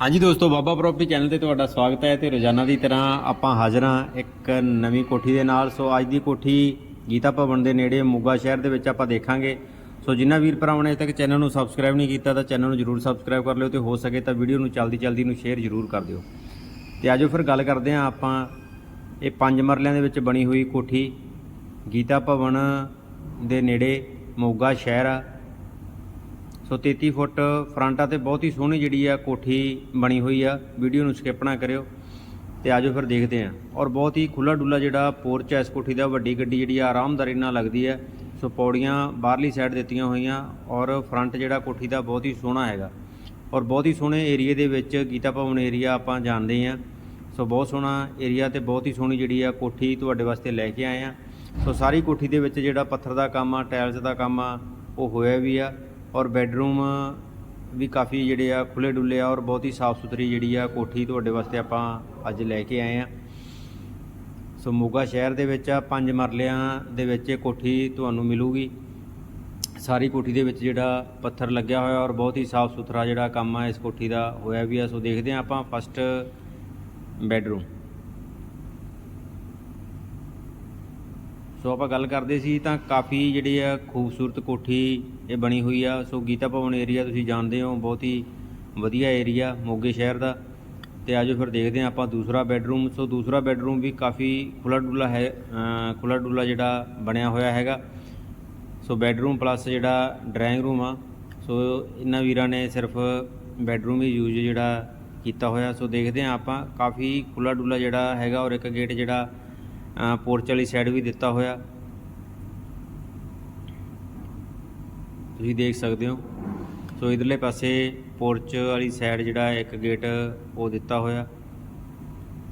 ਹਾਂਜੀ ਦੋਸਤੋ, ਬਾਬਾ property channel ਤੇ ਤੁਹਾਡਾ ਸਵਾਗਤ ਹੈ ਤੇ ਰੋਜ਼ਾਨਾ ਦੀ ਤਰ੍ਹਾਂ ਆਪਾਂ ਹਾਜ਼ਰ ਹਾਂ ਇੱਕ ਨਵੀਂ ਕੋਠੀ ਦੇ ਨਾਲ। ਸੋ ਅੱਜ ਦੀ ਕੋਠੀ ਗੀਤਾ ਭਵਨ ਦੇ ਨੇੜੇ ਮੋਗਾ ਸ਼ਹਿਰ ਦੇ ਵਿੱਚ ਆਪਾਂ ਦੇਖਾਂਗੇ। ਸੋ ਜਿਨ੍ਹਾਂ ਵੀਰ ਭਰਾਵਾਂ ਨੇ ਅਜੇ ਤੱਕ ਚੈਨਲ ਨੂੰ ਸਬਸਕ੍ਰਾਈਬ ਨਹੀਂ ਕੀਤਾ ਤਾਂ ਚੈਨਲ ਨੂੰ ਜਰੂਰ ਸਬਸਕ੍ਰਾਈਬ ਕਰ ਲਿਓ ਤੇ ਹੋ ਸਕੇ ਤਾਂ ਵੀਡੀਓ ਨੂੰ ਜਲਦੀ ਜਲਦੀ ਨੂੰ ਸ਼ੇਅਰ ਜਰੂਰ ਕਰ ਦਿਓ। ਤੇ ਆਜੋ ਫਿਰ ਗੱਲ ਕਰਦੇ ਹਾਂ ਆਪਾਂ। ਇਹ ਪੰਜ ਮਰਲਿਆਂ ਦੇ ਵਿੱਚ ਬਣੀ ਹੋਈ ਕੋਠੀ ਗੀਤਾ ਭਵਨ ਦੇ ਨੇੜੇ ਮੋਗਾ ਸ਼ਹਿਰ ਸੋ 33 ਫੁੱਟ ਫਰੰਟ ਆ ਤੇ ਬਹੁਤ ਹੀ ਸੋਹਣੀ ਜਿਹੜੀ ਆ ਕੋਠੀ ਬਣੀ ਹੋਈ ਆ। ਵੀਡੀਓ ਨੂੰ ਸਕਿਪ ਨਾ ਕਰਿਓ ਤੇ ਆਜੋ ਫਿਰ ਦੇਖਦੇ ਆਂ। ਔਰ ਬਹੁਤ ਹੀ ਖੁੱਲਾ ਡੁੱਲਾ ਜਿਹੜਾ ਪੋਰਚ ਹੈ ਇਸ ਕੋਠੀ ਦਾ, ਵੱਡੀ ਗੱਡੀ ਜਿਹੜੀ ਆ ਆਰਾਮਦਾਰੀ ਨਾਲ ਲੱਗਦੀ ਹੈ ਸੋ ਪੌੜੀਆਂ ਬਾਹਰਲੀ ਸਾਈਡ ਦਿੱਤੀਆਂ ਹੋਈਆਂ ਔਰ ਫਰੰਟ ਜਿਹੜਾ ਕੋਠੀ ਦਾ ਬਹੁਤ ਹੀ ਸੋਹਣਾ ਹੈਗਾ। ਔਰ ਬਹੁਤ ਹੀ ਸੋਹਣੇ ਏਰੀਏ ਦੇ ਵਿੱਚ ਗੀਤਾ ਭਵਨ ਏਰੀਆ ਆਪਾਂ ਜਾਣਦੇ ਹਾਂ ਸੋ ਬਹੁਤ ਸੋਹਣਾ ਏਰੀਆ ਤੇ ਬਹੁਤ ਹੀ ਸੋਹਣੀ ਜਿਹੜੀ ਆ ਕੋਠੀ ਤੁਹਾਡੇ ਵਾਸਤੇ ਲੈ ਕੇ ਆਏ ਆ। ਸੋ ਸਾਰੀ ਕੋਠੀ ਦੇ ਵਿੱਚ ਜਿਹੜਾ ਪੱਥਰ ਦਾ ਕੰਮ ਆ, ਟਾਇਲਸ ਦਾ ਕੰਮ ਆ, ਉਹ ਹੋਇਆ ਵੀ ਆ। ਔਰ ਬੈੱਡਰੂਮ ਵੀ ਕਾਫੀ ਜਿਹੜੇ ਆ ਖੁੱਲੇ ਡੁੱਲੇ ਆ ਔਰ ਬਹੁਤ ਹੀ ਸਾਫ਼ ਸੁਥਰੀ ਜਿਹੜੀ ਆ ਕੋਠੀ ਤੁਹਾਡੇ ਵਾਸਤੇ ਆਪਾਂ ਅੱਜ ਲੈ ਕੇ ਆਏ ਆ। ਸੋ ਮੋਗਾ ਸ਼ਹਿਰ ਦੇ ਵਿੱਚ ਆ, ਪੰਜ ਮਰਲਿਆਂ ਦੇ ਵਿੱਚ ਇਹ ਕੋਠੀ ਤੁਹਾਨੂੰ ਮਿਲੂਗੀ। ਸਾਰੀ ਕੋਠੀ ਦੇ ਵਿੱਚ ਜਿਹੜਾ ਪੱਥਰ ਲੱਗਿਆ ਹੋਇਆ ਔਰ ਬਹੁਤ ਹੀ ਸਾਫ਼ ਸੁਥਰਾ ਜਿਹੜਾ ਕੰਮ ਆ ਇਸ ਕੋਠੀ ਦਾ ਹੋਇਆ ਵੀ ਆ। ਸੋ ਦੇਖਦੇ ਆ ਆਪਾਂ ਫਸਟ ਬੈੱਡਰੂਮ। ਸੋ ਆਪਾਂ ਗੱਲ ਕਰਦੇ ਸੀ ਤਾਂ ਕਾਫੀ ਜਿਹੜੀ ਆ ਖੂਬਸੂਰਤ ਕੋਠੀ ਇਹ ਬਣੀ ਹੋਈ ਆ। ਸੋ ਗੀਤਾ ਭਵਨ ਏਰੀਆ ਤੁਸੀਂ ਜਾਣਦੇ ਹੋ, ਬਹੁਤ ਹੀ ਵਧੀਆ ਏਰੀਆ ਮੋਗੇ ਸ਼ਹਿਰ ਦਾ। ਤੇ ਆਜੋ ਫਿਰ ਦੇਖਦੇ ਹਾਂ ਆਪਾਂ ਦੂਸਰਾ ਬੈੱਡਰੂਮ ਸੋ ਦੂਸਰਾ ਬੈੱਡਰੂਮ ਵੀ ਕਾਫੀ ਖੁੱਲਾ ਡੁੱਲਾ ਹੈ ਅਮ ਖੁੱਲਾ ਡੁੱਲਾ ਜਿਹੜਾ ਬਣਿਆ ਹੋਇਆ ਹੈਗਾ। ਸੋ ਬੈੱਡਰੂਮ ਪਲੱਸ ਜਿਹੜਾ ਡਰਾਇੰਗ ਰੂਮ ਆ। ਸੋ ਇਹਨਾਂ ਵੀਰਾਂ ਨੇ ਸਿਰਫ ਬੈੱਡਰੂਮ ਹੀ ਯੂਜ਼ ਜਿਹੜਾ ਕੀਤਾ ਹੋਇਆ। ਸੋ ਦੇਖਦੇ ਹਾਂ ਆਪਾਂ ਕਾਫੀ ਖੁੱਲਾ ਡੁੱਲਾ ਜਿਹੜਾ ਹੈਗਾ ਔਰ ਇੱਕ ਗੇਟ ਜਿਹੜਾ ਪੋਰਚ ਵਾਲੀ ਸਾਈਡ ਵੀ ਦਿੱਤਾ ਹੋਇਆ। ਤੁਸੀਂ ਦੇਖ ਸਕਦੇ ਹੋ। ਸੋ ਇਧਰਲੇ ਪਾਸੇ ਪੋਰਚ ਵਾਲੀ ਸਾਈਡ ਜਿਹੜਾ ਇੱਕ ਗੇਟ ਉਹ ਦਿੱਤਾ ਹੋਇਆ।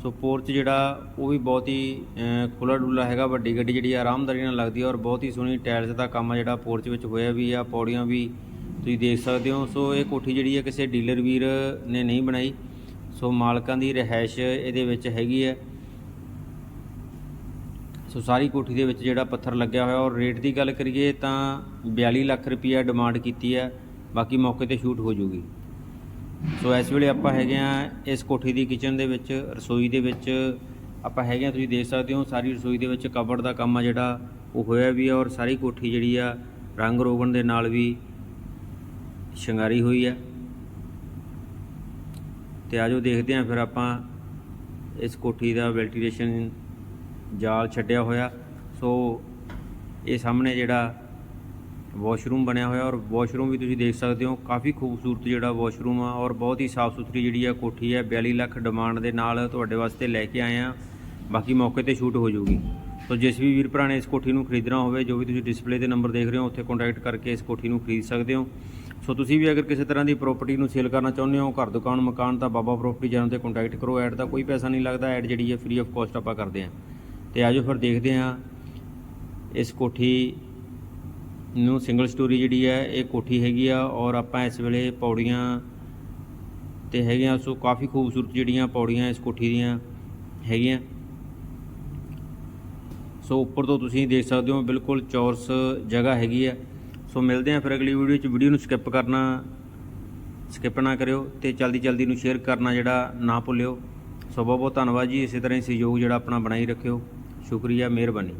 ਸੋ ਪੋਰਚ ਜਿਹੜਾ ਉਹ ਵੀ ਬਹੁਤ ਹੀ ਖੁੱਲਾ ਡੁੱਲਾ ਹੈਗਾ। ਵੱਡੀ ਗੱਡੀ ਜਿਹੜੀ ਆਰਾਮਦਾਰੀ ਨਾਲ ਲੱਗਦੀ ਹੈ ਔਰ ਬਹੁਤ ਹੀ ਸੋਹਣੀ ਟਾਇਲਸ ਦਾ ਕੰਮ ਜਿਹੜਾ ਪੋਰਚ ਵਿੱਚ ਹੋਇਆ ਵੀ ਆ, ਪੌੜੀਆਂ ਵੀ ਤੁਸੀਂ ਦੇਖ ਸਕਦੇ ਹੋ। ਸੋ ਇਹ ਕੋਠੀ ਜਿਹੜੀ ਹੈ ਕਿਸੇ ਡੀਲਰ ਵੀਰ ਨੇ ਨਹੀਂ ਬਣਾਈ। ਸੋ ਮਾਲਕਾਂ ਦੀ ਰਹਿائش ਇਹਦੇ ਵਿੱਚ ਹੈਗੀ ਹੈ ਸੋ ਸਾਰੀ ਕੋਠੀ ਦੇ ਵਿੱਚ ਜਿਹੜਾ ਪੱਥਰ ਲੱਗਿਆ ਹੋਇਆ, ਔਰ ਰੇਟ ਦੀ ਗੱਲ ਕਰੀਏ ਤਾਂ 42 ਲੱਖ ਰੁਪਈਆ ਡਿਮਾਂਡ ਕੀਤੀ ਹੈ, ਬਾਕੀ ਮੌਕੇ ਤੇ ਸ਼ੂਟ ਹੋ ਜੂਗੀ। ਸੋ ਇਸ ਵੇਲੇ ਆਪਾਂ ਹੈਗੇ ਆ ਇਸ ਕੋਠੀ ਦੀ ਕਿਚਨ ਦੇ ਵਿੱਚ, ਰਸੋਈ ਦੇ ਵਿੱਚ। ਆਪਾਂ ਹੈਗੇ ਆ ਤੁਸੀਂ ਦੇਖ ਸਕਦੇ ਹੋ, ਸਾਰੀ ਰਸੋਈ ਦੇ ਵਿੱਚ ਕਬੜ ਦਾ ਕੰਮ ਆ ਜਿਹੜਾ, ਉਹ ਹੋਇਆ ਵੀ ਆ, ਔਰ ਸਾਰੀ ਕੋਠੀ ਜਿਹੜੀ ਆ, ਰੰਗ ਰੋਗਣ ਦੇ ਨਾਲ ਵੀ ਸ਼ਿੰਗਾਰੀ ਹੋਈ ਆ। ਤੇ ਆਜੋ ਦੇਖਦੇ ਆ ਫਿਰ ਆਪਾਂ ਇਸ ਕੋਠੀ ਦਾ ਵੈਂਟੀਲੇਸ਼ਨ ਜਾਲ ਛੱਡਿਆ ਹੋਇਆ। ਸੋ ਇਹ ਸਾਹਮਣੇ ਜਿਹੜਾ ਵਾਸ਼ਰੂਮ ਬਣਿਆ ਹੋਇਆ ਔਰ ਵਾਸ਼ਰੂਮ ਵੀ ਤੁਸੀਂ ਦੇਖ ਸਕਦੇ ਹੋ। ਕਾਫੀ ਖੂਬਸੂਰਤ ਜਿਹੜਾ ਵਾਸ਼ਰੂਮ ਆ ਔਰ ਬਹੁਤ ਹੀ ਸਾਫ਼ ਸੁਥਰੀ ਜਿਹੜੀ ਆ ਕੋਠੀ ਹੈ। 42 ਲੱਖ ਡਿਮਾਂਡ ਦੇ ਨਾਲ ਤੁਹਾਡੇ ਵਾਸਤੇ ਲੈ ਕੇ ਆਏ ਆ ਬਾਕੀ ਮੌਕੇ ਤੇ ਸ਼ੂਟ ਹੋ ਜਾਊਗੀ। ਸੋ ਜਿਸ ਵੀ ਵੀਰ ਭਰਾ ਨੇ ਇਸ ਕੋਠੀ ਨੂੰ ਖਰੀਦਣਾ ਹੋਵੇ, ਜੋ ਵੀ ਤੁਸੀਂ ਡਿਸਪਲੇ ਤੇ ਨੰਬਰ ਦੇਖ ਰਹੇ ਹੋ, ਉੱਥੇ ਕੰਟੈਕਟ ਕਰਕੇ ਇਸ ਕੋਠੀ ਨੂੰ ਖਰੀਦ ਸਕਦੇ ਹੋ। ਸੋ ਤੁਸੀਂ ਵੀ ਅਗਰ ਕਿਸੇ ਤਰ੍ਹਾਂ ਦੀ ਪ੍ਰਾਪਰਟੀ ਨੂੰ ਸੇਲ ਕਰਨਾ ਚਾਹੁੰਦੇ ਹੋ, ਘਰ, ਦੁਕਾਨ, ਮਕਾਨ ਤਾਂ ਬਾਬਾ ਪ੍ਰਾਪਰਟੀ ਜਨਮ ਤੇ ਕੰਟੈਕਟ ਕਰੋ। ਐਡ ਦਾ ਕੋਈ ਪੈਸਾ ਨਹੀਂ ਲੱਗਦਾ। ਐਡ ਜਿਹੜੀ ਹੈ ਫ੍ਰੀ ਆਫ ਕਾਸਟ ਆਪਾਂ ਕਰਦੇ ਹਾਂ। ਤੇ ਆਜੋ ਫਿਰ ਦੇਖਦੇ ਹਾਂ ਇਸ ਕੋਠੀ ਨੂੰ ਸਿੰਗਲ ਸਟੋਰੀ ਜਿਹੜੀ ਹੈ, ਇਹ ਕੋਠੀ ਹੈਗੀ ਆ ਔਰ ਆਪਾਂ ਇਸ ਵੇਲੇ ਪੌੜੀਆਂ ਤੇ ਹੈਗੀਆਂ ਸੋ ਕਾਫੀ ਖੂਬਸੂਰਤ ਜਿਹੜੀਆਂ ਪੌੜੀਆਂ ਇਸ ਕੋਠੀ ਦੀਆਂ ਹੈਗੀਆਂ। ਸੋ ਉੱਪਰ ਤੋਂ ਤੁਸੀਂ ਦੇਖ ਸਕਦੇ ਹੋ, ਬਿਲਕੁਲ ਚੌਰਸ ਜਗ੍ਹਾ ਹੈਗੀ ਆ। ਸੋ ਮਿਲਦੇ ਆ ਫਿਰ ਅਗਲੀ ਵੀਡੀਓ 'ਚ। ਵੀਡੀਓ ਨੂੰ ਸਕਿਪ ਕਰਨਾ ਸਕਿਪ ਨਾ ਕਰਿਓ ਤੇ ਜਲਦੀ ਜਲਦੀ ਨੂੰ ਸ਼ੇਅਰ ਕਰਨਾ ਜਿਹੜਾ ਨਾ ਭੁੱਲਿਓ। ਸੋ ਬਹੁਤ ਬਹੁਤ ਧੰਨਵਾਦ ਜੀ। ਇਸੇ ਤਰ੍ਹਾਂ ਹੀ ਸਹਿਯੋਗ ਜਿਹੜਾ ਆਪਣਾ ਬਣਾਈ ਰੱਖਿਓ। ਸ਼ੁਕਰੀਆ ਮਿਹਰਬਾਨੀ।